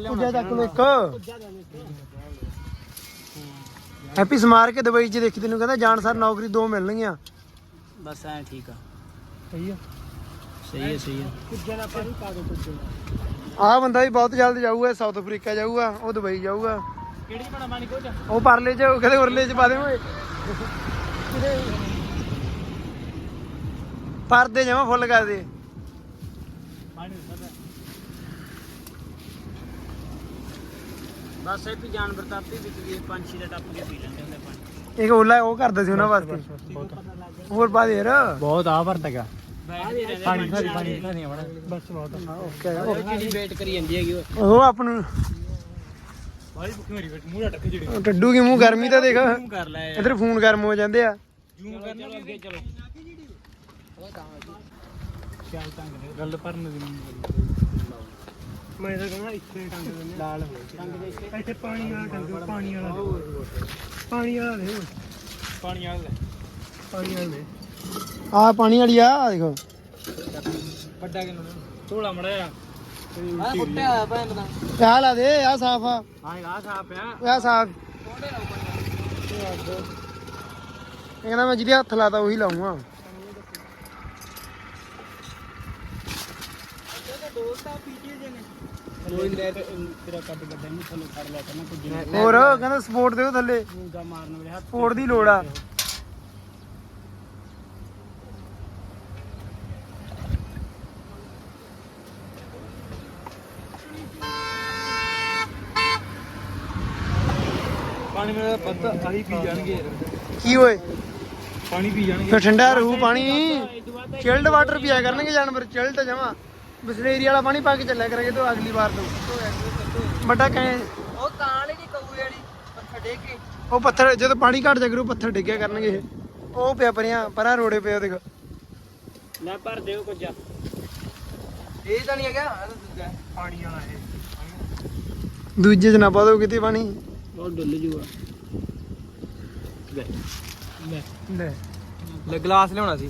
ਪੁੱਜਾ ਚੱਕ ਲੋ ਇੱਕ ਹੈਪੀ ਸਮਾਰ ਕੇ ਦੁਬਈ ਚ ਦੇਖੀ ਤੈਨੂੰ ਕਹਿੰਦਾ ਜਾਣ ਸਰ ਨੌਕਰੀ ਦੋ ਮਿਲਣਗੀਆਂ। ਬਸ ਐ ਠੀਕ ਆ। ਸਹੀ ਆ। ਸਹੀ ਹੈ ਸਹੀ ਹੈ ਆ ਬੰਦਾ ਵੀ ਬਹੁਤ ਜਲਦ ਜਾਊਗਾ ਸਾਊਥ ਅਫਰੀਕਾ ਜਾਊਗਾ ਉਹ ਦੁਬਈ ਜਾਊਗਾ। ਕਿਹੜੀ ਬਣਾ ਪਾਣੀ ਕੋਚ ਉਹ ਪਰਲੇ ਚ ਉਹ ਕਹਿੰਦੇ ਉਰਲੇ ਚ ਪਾ ਦੇ ਓਏ। ਪਰਦੇ ਜਮਾ ਫੁੱਲ ਕਰ ਦੇ। ਬਸ ਇਹ ਵੀ ਜਾਨਵਰ ਤਾਂ ਆਪੇ ਵਿੱਚ ਵੀ ਪੰਛੀ ਦਾ ਟੱਪ ਕੇ ਪੀ ਲੈਂਦੇ ਹੁੰਦੇ ਪਾਣੀ। ਇੱਕ ਓਲਾ ਉਹ ਕਰਦਾ ਸੀ ਉਹਨਾਂ ਵਾਸਤੇ। ਹੋਰ ਪਾ ਦੇ ਯਾਰ। ਬਹੁਤ ਆ ਰਹਿੰਦੇ ਪਾਣੀ ਪਾਣੀ ਪਾਣੀ ਬਸ ਬਹੁਤ। ਓਕੇ। ਉਹ ਕਿਹੜੀ ਵੇਟ ਕਰੀ ਜਾਂਦੀ ਹੈਗੀ ਉਹ? ਉਹ ਆਪ ਨੂੰ ਬਾਈ ਭੁੱਖੀ ਮੇਰੀ ਬੇਟ ਮੂੰਹ ਟੱਕ ਜਿਹੜੀ ਉਹ ਟੱਡੂ ਕੀ ਮੂੰਹ ਗਰਮੀ ਤਾਂ ਦੇਖ। ਕਰ ਲੈ। ਇਧਰ ਫੋਨ ਗਰਮ ਹੋ ਜਾਂਦੇ ਆ। ਜੂਮ ਕਰਨਾ ਅੱਗੇ ਚਲੋ। ਗੱਲ ਭਰਨ ਦੀ ਮੈਂ ਤਾਂ ਕਹਿੰਦਾ ਇੱਥੇ ਟੰਗ ਦਿੰਦੇ ਲਾਲ ਹੋ ਇੱਥੇ। ਪਾਣੀ ਵਾਲਾ ਟੰਗ ਪਾਣੀ ਵਾਲਾ ਪਾਣੀ ਵਾਲਾ ਦੇ। ਪਾਣੀ ਆ ਲੈ। ਪਾਣੀ ਵਾਲਾ ਦੇ। ਆ ਪਾਣੀ ਵਾਲੀ ਆ ਆਹ ਦੇਖੋ। ਵੱਡਾ ਕਿਨੂੰ? ਥੋੜਾ ਮੜਿਆ ਆ ਕੁੱਟਿਆ ਹੋਇਆ ਭੈਣ ਦਾ। ਆ ਲਾ ਦੇ ਆ ਸਾਫ਼ ਆ। ਹਾਂ ਆ ਸਾਪ ਆ। ਉਹ ਆ ਸਾਫ਼। ਇਹ ਕਹਿੰਦਾ ਮੈਂ ਜਿਹਦੇ ਹੱਥ ਲਾਤਾ ਉਹੀ ਲਾਉਂਗਾ ਕੋਈ ਲੈ ਤੇਰਾ ਕੱਟ ਗੱਡਾ ਨੂੰ ਥੱਲੇ ਫੜ ਲਿਆ ਕਰਨਾ ਕੁਝ ਨਹੀਂ ਹੋਰ ਕਹਿੰਦਾ ਸਪੋਰਟ ਦਿਓ ਥੱਲੇ। ਮੂੰਗਾ ਮਾਰਨ ਮੇਰੇ ਹੱਥ ਸਪੋਰਟ ਦੀ ਲੋੜ ਆ। ਪੱਤਾ ਆਹੀ ਪੀ ਜਾਣਗੇ। ਕੀ ਓਏ? ਪਾਣੀ ਪੀ ਜਾਣਗੇ। ਫਿਰ ਠੰਡਾ ਰਹੂ ਪਾਣੀ। ਚਿਲਡ ਵਾਟਰ ਪੀਆ ਕਰਨਗੇ ਜਾਨਵਰ ਚਿਲਡ ਜਮਾ। ਬਿਸਲੇਰੀ ਵਾਲਾ ਪਾਣੀ ਪਾ ਕੇ ਚੱਲਿਆ ਕਰਾਂਗੇ ਤੋਂ ਅਗਲੀ ਵਾਰ ਤੋਂ ਵੱਡਾ ਕਹੇ ਉਹ ਕਾਲ ਹੀ ਕਹੂ ਵਾਲੀ ਪੱਥਰ ਡੇ ਕੇ ਉਹ ਪੱਥਰ ਜਦੋਂ ਪਾਣੀ ਘਟ ਜਾ ਕਰੂ ਪੱਥਰ ਡਿੱਗਿਆ ਕਰਨਗੇ ਇਹ। ਉਹ ਪਿਆ ਪਰਿਆਂ ਪਰਾਂ ਰੋੜੇ ਪਿਆ ਦੇਖ। ਲੈ ਭਰ ਦਿਓ ਕੁਝ ਇਹ ਤਾਂ ਨਹੀਂ ਹੈਗਾ ਪਾਣੀ ਵਾਲਾ ਇਹ। ਦੂਜੇ ਚ ਨਾ ਪਾ ਦਿਓ ਕਿਤੇ ਪਾਣੀ। ਉਹ ਡੁੱਲ ਜੂਗਾ। ਲੈ। ਲੈ। ਗਲਾਸ ਲਿਆਉਣਾ ਸੀ।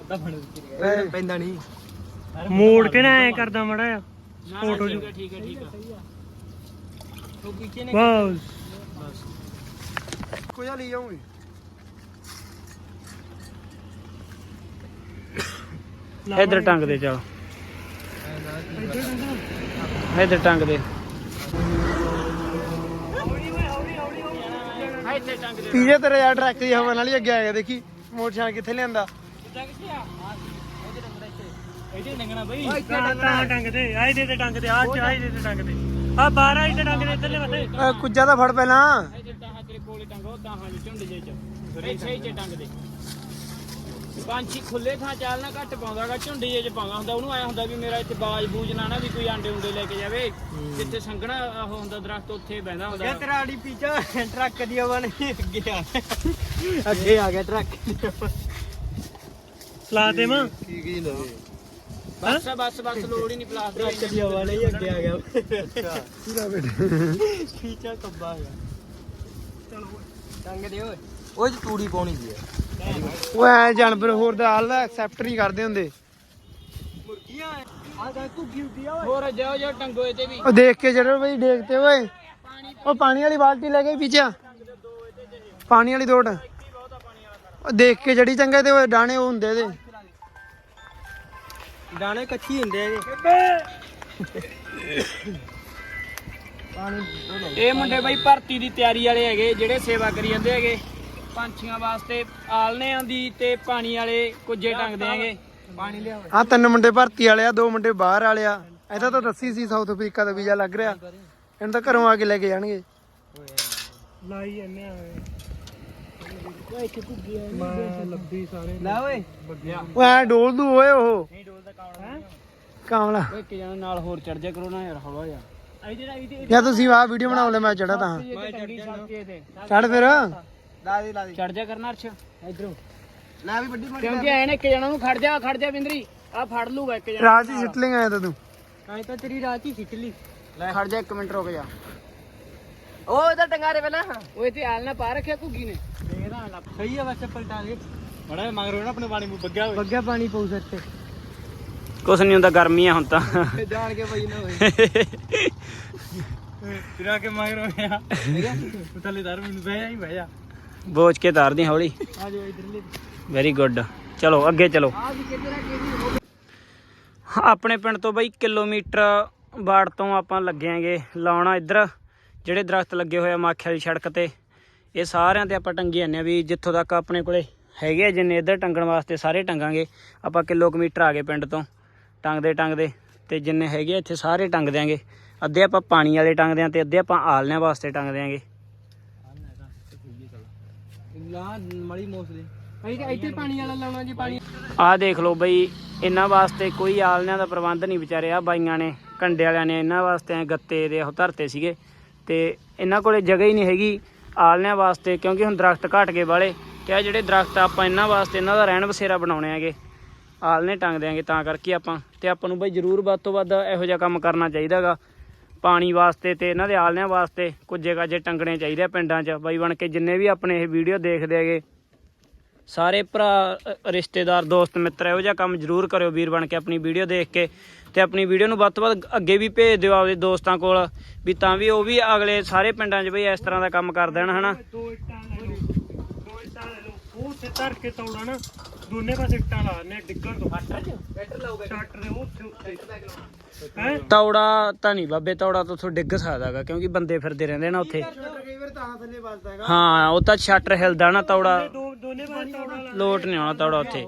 ਅੱਧਾ ਫੜ ਲੈ। ਪੈਂਦਾ ਨਹੀਂ। ਮੋੜ ਕੇ ਨਾ ਐ ਕਰਦਾ ਮੜਾ ਆ ਫੋਟੋ ਠੀਕ ਹੈ ਠੀਕ ਹੈ ਠੀਕ ਹੈ ਉਹ ਪਿੱਛੇ ਨੇ ਵਾਓ ਕੋਈ ਆ ਲਈ ਜਾਉਂਗੇ ਇਧਰ ਟੰਗ ਦੇ ਚਲ। ਇਧਰ ਟੰਗ ਦੇ। ਪੀਜੇ ਤੇਰੇ ਯਾਰ ਟਰੱਕ ਦੀ ਹਵਾ ਨਾਲ ਹੀ ਅੱਗੇ ਆ ਗਿਆ ਦੇਖੀ। ਮੋਟਰਸਾਈਕਲ ਕਿੱਥੇ ਲਿਆਂਦਾ? ਇਹਦੇ ਲੰਗਣਾ ਬਈ। ਤਾਂ ਟੰਗ ਤੇ ਆਈ ਦੇ ਤੇ ਟੰਗ ਤੇ ਆ ਚਾਹੀ ਦੇ ਤੇ ਟੰਗ ਤੇ ਆ 12 ਹੀ ਤੇ ਟੰਗ ਦੇ ਇੱਧਰਲੇ ਪਾਸੇ। ਕੁੱਜਾ ਤਾਂ ਫੜ ਪਹਿਲਾਂ। ਪੰਛੀ ਖੁੱਲੇ ਥਾਂ ਚਾਲ ਨਾ ਘੱਟ ਪਾਉਂਦਾਗਾ ਝੁੰਡੀ ਜੇ ਚ ਪਾਉਂਦਾ ਹੁੰਦਾ ਉਹਨੂੰ ਐ ਹੁੰਦਾ ਵੀ ਮੇਰਾ ਇੱਥੇ ਬਾਜ ਬੂਜ ਨਾ ਨਾ ਵੀ ਕੋਈ ਆਂਡੇ ਉਂਡੇ ਲੈ ਕੇ ਜਾਵੇ। ਜਿੱਥੇ ਸੰਘਣਾ ਉਹ ਹੁੰਦਾ ਦਰਖਤ ਉੱਥੇ ਬਹਿੰਦਾ ਹੁੰਦਾ। ਤੇਰਾ ਆੜੀ ਪੀਛਾ ਟਰੱਕ ਦੀ ਨਹੀਂ ਅੱਗੇ ਆ ਅੱਗੇ ਆ ਗਿਆ ਟਰੱਕ ਚਲਾ ਦੇ ਮਾਂ। ਠੀਕ ਹੀ ਲਵੇ ਬਸ ਬਸ ਬਸ ਲੋੜ ਹੀ ਨਹੀਂ ਪਲਾਸ ਦੀ ਟਰੱਕ ਦੀ ਹਵਾ ਨਹੀਂ ਅੱਗੇ ਆ ਗਿਆ। ਪੂਰਾ ਬੇਟੇ ਪੀਛਾ ਕੱਬਾ ਗਿਆ। ਚਲੋ ਟੰਗ ਦੇ ਓਏ। ਉਹ ਚ ਤੂੜੀ ਪਾਉਣੀ ਸੀ ਉਹ ਐ ਜਾਨਵਰ ਹੋਰ ਦਾ ਹਾਲ ਐਕਸੈਪਟ ਨਹੀਂ ਕਰਦੇ ਹੁੰਦੇ। ਹੋਰ ਜਾਓ ਜਾਓ ਟੰਗੋ ਇਹ ਤੇ ਵੀ। ਉਹ ਦੇਖ ਕੇ ਜਰੂਰ ਬਈ ਦੇਖਤੇ ਓਏ। ਉਹ ਪਾਣੀ ਵਾਲੀ ਬਾਲਟੀ ਲੈ ਕੇ ਪੀਛਾ ਪਾਣੀ ਵਾਲੀ ਦੋਟ। ਉਹ ਦੇਖ ਕੇ ਜੜੀ ਚੰਗੇ ਤੇ ਉਹ ਡਾਣੇ ਉਹ ਹੁੰਦੇ ਇਹਦੇ ਦਾਣੇ ਕੱਚੀ ਹੁੰਦੇ ਆ ਇਹ ਮੁੰਡੇ ਬਈ ਭਰਤੀ ਦੀ ਤਿਆਰੀ ਵਾਲੇ ਹੈਗੇ ਜਿਹੜੇ ਸੇਵਾ ਕਰੀ ਜਾਂਦੇ ਹੈਗੇ। ਪੰਛੀਆਂ ਵਾਸਤੇ ਆਲਣਿਆਂ ਦੀ ਤੇ ਪਾਣੀ ਵਾਲੇ ਕੁੱਜੇ ਟੰਗਦੇ ਹੈਗੇ। ਪਾਣੀ ਲਿਆ ਆ ਤਿੰਨ ਮੁੰਡੇ ਭਰਤੀ ਵਾਲੇ ਆ ਦੋ ਮੁੰਡੇ ਬਾਹਰ ਵਾਲੇ ਆ। ਇਹਦਾ ਤਾਂ ਦੱਸੀ ਸੀ ਸਾਊਥ ਅਫਰੀਕਾ ਦਾ ਵੀਜ਼ਾ ਲੱਗ ਰਿਹਾ। ਇਹਨਾਂ ਤਾਂ ਘਰੋਂ ਆ ਕੇ ਲੈ ਕੇ ਜਾਣਗੇ। ਲਾਈ ਜਾਂਦੇ ਆ। ਲੱਭੀ ਸਾਰੇ। ਲੈ ਓਏ। ਉਹ ਐ ਡੋਲ ਦੂ ਓਏ ਉਹ। ਕਾਮਲਾ ਓਏ ਕਿ ਜਣਾ ਨਾਲ ਹੋਰ ਚੜ ਜਾ ਕਰੋ ਨਾ ਯਾਰ ਹੌਲਾ ਜਾ ਜਾਂ ਤੁਸੀਂ ਆਹ ਵੀਡੀਓ ਬਣਾਉ ਲੈ ਮੈਂ ਚੜਾ ਤਾਂ ਮੈਂ ਚੰਗੀ ਸੜਕੇ ਤੇ ਚੜ ਫਿਰ। ਲਾ ਦੇ ਲਾ ਦੇ। ਚੜ ਜਾ ਕਰਨਾ ਅਰਸ਼ ਇਧਰੋਂ। ਲੈ ਵੀ ਵੱਡੀ ਮਾੜੀ ਕਿਉਂਕਿ ਐਨ ਇੱਕ ਜਣਾ ਨੂੰ ਖੜ ਜਾ ਖੜ ਜਾ ਬਿੰਦਰੀ ਆ ਫੜ ਲੂਗਾ ਇੱਕ ਜਣਾ। ਰਾਜ ਹੀ ਸਿੱਟ ਲੇਗਾ ਆਇਆ ਤਾਂ ਤੂੰ। ਐ ਤਾਂ ਤੇਰੀ ਰਾਤ ਹੀ ਖਿੱਚ ਲਈ। ਖੜ ਜਾ ਇੱਕ ਮਿੰਟ ਰੁਕ ਜਾ। ਉਹ ਇਹਦਾ ਟੰਗਾਰੇ ਪਹਿਲਾਂ। ਓਏ ਤੇ ਆਲ ਨਾ ਪਾ ਰੱਖਿਆ ਘੁੱਗੀ ਨੇ। ਸਹੀ ਆ ਬੱਚਾ ਪਲਟਾ ਦੇ। ਬੜਾ ਮੰਗ ਰੋ ਨਾ ਆਪਣੇ ਪਾਣੀ ਨੂੰ ਬੱਗਿਆ ਹੋਵੇ ਬੱਗਿਆ ਪਾਣੀ ਪਊ ਸੱਤੇ ਕੁਛ ਨਹੀਂ ਹੁੰਦਾ ਗਰਮੀ ਆ ਹੁਣ ਤਾਂ। ਜਾਣ ਕੇ ਪਈ ਨਾ ਹੋਏ। ਫਿਰਾ ਕੇ ਮਗਰ ਹੋਇਆ। ਥੱਲੇ ਦਰ ਮੈਨੂੰ ਬਹਿ ਜਾ ਹੀ ਬਹਿ ਜਾ। ਬੋਝ ਕੇ ਤਾਰਦੀ ਹੌਲੀ। ਆ ਜਾਓ ਇਧਰਲੇ ਵੈਰੀ ਗੁੱਡ ਚਲੋ ਅੱਗੇ ਚਲੋ। ਆਪਣੇ ਪਿੰਡ ਤੋਂ ਬਈ ਕਿਲੋਮੀਟਰ ਬਾੜ ਤੋਂ ਆਪਾਂ ਲੱਗਿਆਂਗੇ ਲਾਉਣਾ ਇੱਧਰ। ਜਿਹੜੇ ਦਰਖਤ ਲੱਗੇ ਹੋਏ ਆ ਮਾਖੇ ਵਾਲੀ ਸੜਕ ਤੇ ਇਹ ਸਾਰਿਆਂ ਤੇ ਆਪਾਂ ਟੰਗੀ ਜਾਂਦੇ ਆ ਵੀ ਜਿੱਥੋਂ ਤੱਕ ਆਪਣੇ ਕੋਲੇ ਹੈਗੇ ਆ ਜਿੰਨੇ ਇੱਧਰ ਟੰਗਣ ਵਾਸਤੇ ਸਾਰੇ ਟੰਗਾਂਗੇ। ਆਪਾਂ ਕਿਲੋਮੀਟਰ ਆ ਗਏ ਪਿੰਡ ਤੋਂ ਟੰਗਦੇ ਟੰਗਦੇ। ਤੇ ਜਿੰਨੇ ਹੈਗੇ ਇੱਥੇ ਸਾਰੇ ਟੰਗ ਦਿਆਂਗੇ। ਅੱਧੇ ਆਪਾਂ ਪਾਣੀ ਵਾਲੇ ਟੰਗਦੇ ਆਂ ਤੇ ਅੱਧੇ ਆਪਾਂ ਆਲਣਿਆਂ ਵਾਸਤੇ ਟੰਗ ਦਿਆਂਗੇ। ਲਾ ਮੜੀ ਮੋਸ ਦੇ ਅਸੀਂ ਤਾਂ ਇੱਥੇ ਪਾਣੀ ਵਾਲਾ ਲਾਉਣਾ ਜੀ ਪਾਣੀ ਆਹ ਦੇਖ ਲਓ ਬਈ ਇਹਨਾਂ ਵਾਸਤੇ ਕੋਈ ਆਲਣਿਆਂ ਦਾ ਪ੍ਰਬੰਧ ਨਹੀਂ ਵਿਚਾਰੇ ਆ ਬਾਈਆਂ ਨੇ ਕੰਡੇ ਵਾਲਿਆਂ ਨੇ ਇਹਨਾਂ ਵਾਸਤੇ ਐਂ ਗੱਤੇ ਦੇ ਉਹ ਧਰਤੇ ਸੀਗੇ। ਤੇ ਇਹਨਾਂ ਕੋਲੇ ਜਗ੍ਹਾ ਹੀ ਨਹੀਂ ਹੈਗੀ ਆਲਣਿਆਂ ਵਾਸਤੇ ਕਿਉਂਕਿ ਹੁਣ ਦਰਖਤ ਘਟ ਗਏ ਵਾਲੇ। ਤੇ ਆ ਜਿਹੜੇ ਦਰਖਤ ਆਪਾਂ ਇਹਨਾਂ ਵਾਸਤੇ ਇਹਨਾਂ ਦਾ ਰਹਿਣ ਬਸੇਰਾ ਬਣਾਉਣੇ ਹੈਗੇ। ਆਲਣੇ ਟੰਗ ਦਿਆਂਗੇ ਤਾਂ ਕਰਕੇ ਆਪਾਂ। ਤੇ ਆਪਾਂ ਨੂੰ ਬਈ ਜ਼ਰੂਰ ਵੱਧ ਤੋਂ ਵੱਧ ਇਹੋ ਜਿਹਾ ਕੰਮ ਕਰਨਾ ਚਾਹੀਦਾਗਾ। ਪਾਣੀ ਵਾਸਤੇ ਤੇ ਇਹਨਾਂ ਦੇ ਆਲਣਿਆਂ ਵਾਸਤੇ ਕੁਝੇ ਕਾਜੇ ਟੰਗਣੇ ਚਾਹੀਦੇ ਆ ਪਿੰਡਾਂ 'ਚ। ਬਾਈ ਬਣ ਕੇ ਜਿੰਨੇ ਵੀ ਆਪਣੇ ਇਹ ਵੀਡੀਓ ਦੇਖਦੇ ਹੈਗੇ ਸਾਰੇ ਭਰਾ ਰਿਸ਼ਤੇਦਾਰ ਦੋਸਤ ਮਿੱਤਰ ਇਹੋ ਜਿਹਾ ਕੰਮ ਜ਼ਰੂਰ ਕਰਿਓ ਵੀਰ ਬਣ ਕੇ ਆਪਣੀ ਵੀਡੀਓ ਦੇਖ ਕੇ। ਤੇ ਆਪਣੀ ਵੀਡੀਓ ਨੂੰ ਵੱਧ ਤੋਂ ਵੱਧ ਅੱਗੇ ਵੀ ਭੇਜ ਦਿਓ ਆਪਦੇ ਦੋਸਤਾਂ ਕੋਲ ਵੀ ਤਾਂ ਵੀ ਉਹ ਵੀ ਅਗਲੇ ਸਾਰੇ ਪਿੰਡਾਂ 'ਚ ਬਈ ਇਸ ਤਰ੍ਹਾਂ ਦਾ ਕੰਮ ਕਰ ਦੇਣ ਹਨਾ? ਦੋ ਇੱਟਾਂ ਲੈ ਲਓ ਦੋ ਇੱਟਾਂ ਲੈ ਲਓ। ਉਹ ਉੱਥੇ ਧਰ ਕੇ ਤੌੜਾ ਨਾ ਦੋਨੇ ਪਾਸੇ ਇੱਟਾਂ ਲਾ ਨੇ ਡਿੱਗਣ ਤੋਂ। ਸ਼ਟਰ ਦੇ ਉੱਥੇ ਉੱਤੇ ਹੈ? ਤੌੜਾ ਤਾਂ ਨਹੀਂ ਬਾਬੇ ਤੌੜਾ ਤਾਂ ਉੱਥੋਂ ਡਿੱਗ ਸਕਦਾਗਾ ਕਿਉਂਕਿ ਬੰਦੇ ਫਿਰਦੇ ਰਹਿੰਦੇ ਨਾ ਉੱਥੇ। ਕਈ ਵਾਰ ਤਾਂ ਥੱਲੇ ਵੱਜਦਾ ਹੈਗਾ ਹਾਂ ਉਹ ਤਾਂ ਸ਼ਟਰ ਹਿਲਦਾ ਨਾ ਤੌੜਾ। ਦੋ ਦੋਨੇ ਪਾਸੇ ਤੌੜਾ ਲਾ ਲੋਟ ਨਹੀਂ ਆਉਣਾ ਤੌੜਾ ਉੱਥੇ।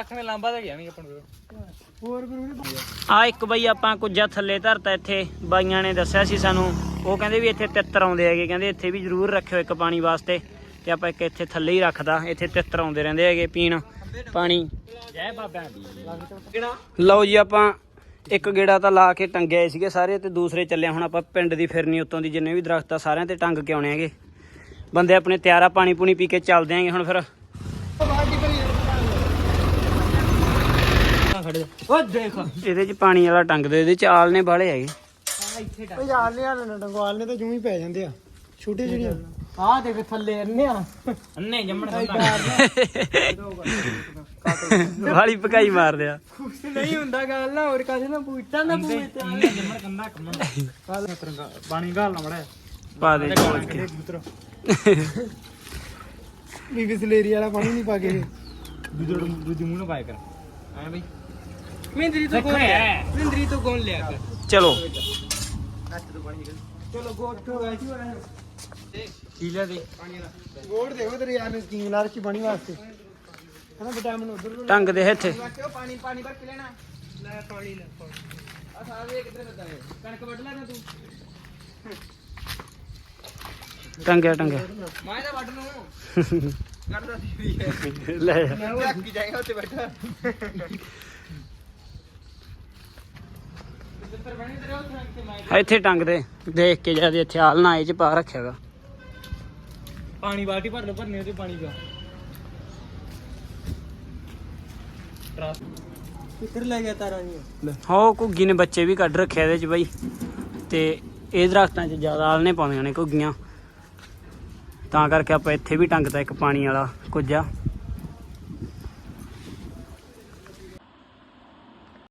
ਅੱਖ ਨੇ ਲਾਂਬਾ ਤਾਂ ਗਿਆ ਨਹੀਂ ਆਪਾਂ ਨੂੰ ਹੋਰ ਫਿਰ ਉਹਨੇ ਆ ਇੱਕ ਬਈ ਆਪਾਂ ਕੁਝਾ ਥੱਲੇ ਧਰਤਾ ਇੱਥੇ ਬਾਈਆਂ ਨੇ ਦੱਸਿਆ ਸੀ ਸਾਨੂੰ। ਉਹ ਕਹਿੰਦੇ ਵੀ ਇੱਥੇ ਤਿੱਤਰ ਆਉਂਦੇ ਹੈਗੇ ਕਹਿੰਦੇ ਇੱਥੇ ਵੀ ਜ਼ਰੂਰ ਰੱਖਿਓ ਇੱਕ ਪਾਣੀ ਵਾਸਤੇ। ਤੇ ਆਪਾਂ ਇੱਕ ਇੱਥੇ ਥੱਲੇ ਹੀ ਰੱਖਦਾ ਇੱਥੇ ਤਿੱਤਰ ਆਉਂਦੇ ਰਹਿੰਦੇ ਹੈਗੇ ਪੀਣ ਪਾਣੀ। ਜੈ ਬਾਬਾ ਦੀ। ਲਓ ਜੀ ਆਪਾਂ ਇੱਕ ਗੇੜਾ ਤਾਂ ਲਾ ਕੇ ਟੰਗੇ ਸੀਗੇ ਸਾਰੇ ਤੇ ਦੂਸਰੇ ਚੱਲੇ ਹੁਣ ਆਪਾਂ ਪਿੰਡ ਦੀ ਫਿਰਨੀ ਉੱਤੋਂ ਦੀ ਜਿੰਨੇ ਵੀ ਦਰਖਤ ਆ ਸਾਰਿਆਂ ਤੇ ਟੰਗ ਕੇ ਆਉਣੇ ਹੈਗੇ। ਬੰਦੇ ਆਪਣੇ ਤਿਆਰਾ ਪਾਣੀ ਪੂਣੀ ਪੀ ਕੇ ਚੱਲਦੇ ਆਂਗੇ ਹੁਣ ਫਿਰ। ਓ ਦੇਖ। ਇਹਦੇ 'ਚ ਪਾਣੀ ਵਾਲਾ ਟੰਗ ਦਿਓ ਇਹਦੇ 'ਚ ਆਲਨੇ ਬਾਲੇ ਹੈਗੇ। ਉਹ ਯਾਰ ਨੇ ਹਾਲ ਨਾ ਡੰਗਵਾਲ ਨੇ ਤਾਂ ਜੂੰ ਹੀ ਪੈ ਜਾਂਦੇ ਆ। ਛੋਟੇ ਜਿਹੜੀਆਂ ਆ ਦੇਖ ਥੱਲੇ ਅੰਨੇ ਆ। ਅੰਨੇ ਜੰਮਣ ਦਾ ਵਾਲੀ ਪਕਾਈ ਮਾਰਦੇ ਆ। ਨਹੀਂ ਹੁੰਦਾ ਗੱਲ ਨਾ ਹੋਰ ਕਾਸੇ ਨਾ ਪੁੱਛਦਾ ਨਾ ਅੰਨੇ ਜੰਮਣ ਕੰਦਾ ਕੰਮਣ ਪਾਣੀ ਘਾਲਣਾ ਮੜਾ। ਪਾ ਦੇ ਜੋੜ ਕੇ। ਵੀ ਬਿਸਲੇਰੀ ਵਾਲਾ ਪਾਣੀ ਨਹੀਂ ਪਾ ਕੇ। ਦੂਜੇ ਦੂਜੇ ਮੂੰਹ ਨਾਲ ਪਾਇਆ ਕਰ। ਐ ਬਈ। ਮਿੰਦਰੀ ਤੋਂ ਕੋਣ ਲਿਆ? ਮਿੰਦਰੀ ਤੋਂ ਕੌਣ ਲਿਆ। ਕਰ ਚਲੋ। ਚਲੋ ਗੋਟ ਤੋਂ ਗਏ ਸੀ ਉਹਨਾਂ ਕੀਲਾ ਦੇ? ਗੋਟ ਦੇਖੋ ਤੇਰੇ ਯਾਰ ਨੇ ਸਕੀਮ ਲਾ ਰੱਖੀ ਪਾਣੀ ਵਾਸਤੇ। ਹਨਾ ਵਿਟਾਮਿਨ ਉਧਰ ਟੰਗ ਦੇ ਇੱਥੇ। ਕਿਉਂ ਪਾਣੀ ਪਾਣੀ ਭਰ ਕੇ ਲੈਣਾ। ਲੈ ਪਾਣੀ ਲੈ ਪਾਣੀ। ਆ ਸਾਰੇ ਕਿੱਧਰ ਲੱਗਾ ਹੈ ਕਣਕ ਵੱਢ ਲੈਣਾ ਤੂੰ? ਟੰਗਿਆ ਟੰਗਿਆ। ਮੈਂ ਤਾਂ ਵੱਢ ਨੂੰ ਕੱਢਦਾ ਸੀ ਵੀ ਹੈ ਲੈ। ਜਾ। ਮੈਂ ਉਹ ਕੀ ਜਾਏਗਾ ਉੱਥੇ ਬੈਠਾ। ਇੱਥੇ ਟੰਗ ਦੇ। ਦੇਖ ਕੇ ਜਦ ਇੱਥੇ ਆਲਣਾ ਇਹ ਚ ਪਾ ਰੱਖਿਆਗਾ। ਪਾਣੀ ਬਾਲਟੀ ਭਰ ਲੋ ਭਰਨੇ ਉਹਦੇ ਪਾਣੀ ਦਾ ਕਿੱਧਰ ਲੈ ਗਿਆ ਤਾਰਾ ਜੀ? ਹੋ ਘੁੱਗੀ ਨੇ ਬੱਚੇ ਵੀ ਕੱਢ ਰੱਖਿਆ ਇਹਦੇ ਚ ਬਾਈ। ਤੇ ਇਹ ਦਰਖਤਾਂ 'ਚ ਜ਼ਿਆਦਾ ਆਲਣੇ ਪਾਉਂਦੀਆਂ ਨੇ ਘੁੱਗੀਆਂ। ਤਾਂ ਕਰਕੇ ਆਪਾਂ ਇੱਥੇ ਵੀ ਟੰਗਤਾ ਇੱਕ ਪਾਣੀ ਵਾਲਾ ਕੁਝਾ